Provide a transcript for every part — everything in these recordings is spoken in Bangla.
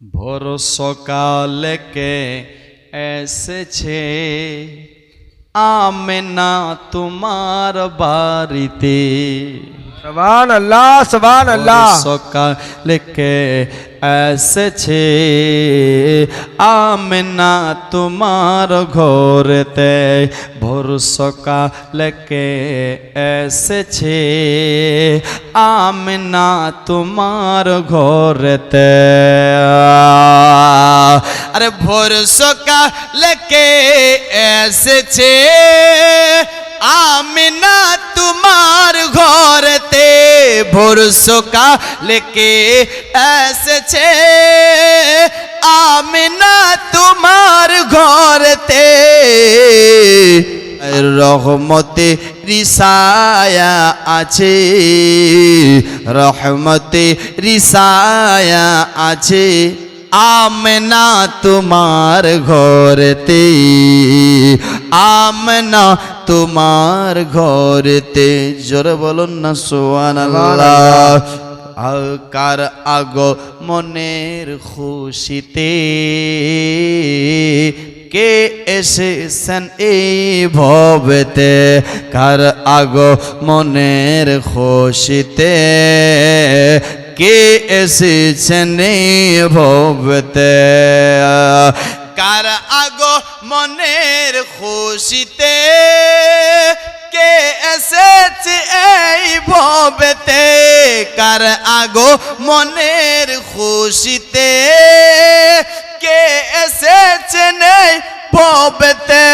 ভোর সকালকে এসেছে। আমেনা তোমার বাড়িতে। সবান আল্লাহ সবান আল্লাহ সকালে কে এসেছে। আমেনা তোমার ঘরেতে ভোর সকালে কে এসেছে। আমেনা তোমার ঘরেতে। আরে ভোর সকালে কে এসেছে? আমিনা তোমার ঘরতে। ভোর সকালে কে এসেছে? আমিনা তোমার ঘরতে। রহমতে রিসায়া আছে। রহমতে রিসায়া আছে। আমনা তোমার ঘরতে আমনা তোমার ঘরতে জোরে বলুন না সোয়ান কার আগ মনের খুশিতে কে এসেছেন এই ভবেতে কার আগ মনের খুশিতে কে এসেছেন ভবেতে কার আগ মনের খুশিতে কে এসেছে এই ভবেতে কার আগো মনের খুশিতে কে এসেছে নেই ভবেতে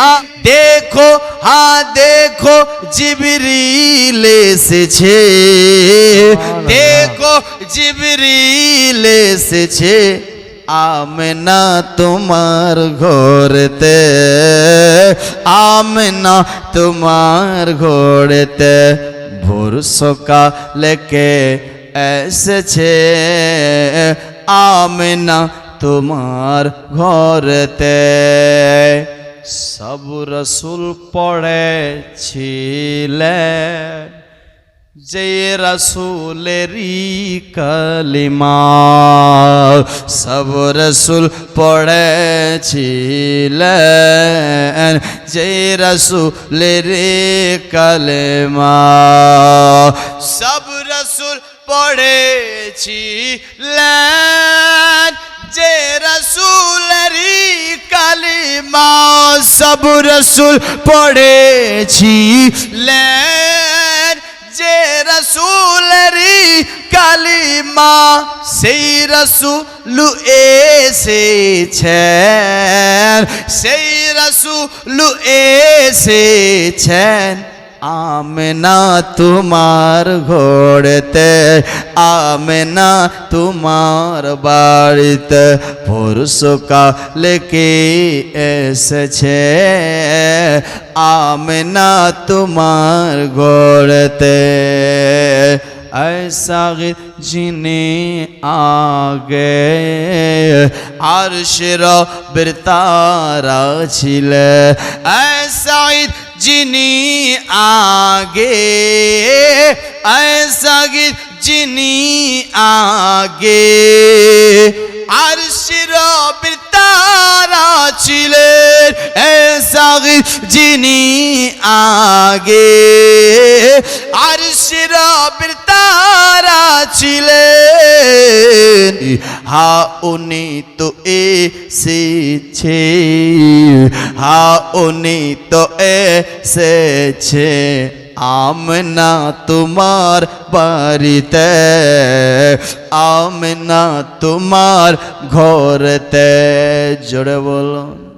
আ দেখো হা দেখো জিবরিল এসেছে। দেখো জিবরিল এসেছে। আমেনা তোমার ঘরেতে। আমেনা তোমার ঘরেতে। ভোর সকালে কে এসেছে? আমেনা তোমার ঘরেতে। সব রসুল পড়েছিলেন যে রসুলেরই কালিমা। সব রসুল পড়েছিলেন যে রসুলের কালেমা। সব রসুল পড়েছিলেন যে রসুলেরই কালিমা সব রসুল পড়েছিলেন যে রসুলি কালিমা সেই রসুল এসেছেন। সেই রসুল এসেছেন। আমেনা তোমার ঘোড়তে আমেনা তোমার বাড়িতে ভোরসকা লেকে এসেছে আমেনা তোমার ঘোড়তে ऐसा जिन्हें आगे আরশের বৃতারা ছিল ऐसा যিনি আগে ऐसा যিনি আগে আরশের বৃতারা ছিলেন ऐसा যিনি আগে আরশের বৃতারা ছিলেন হা উনি তো এসেছে, হা উনি তো এসেছে, আমনা তোমার বাড়িতে, আমনা তোমার ঘরতে। জোরে বলুন।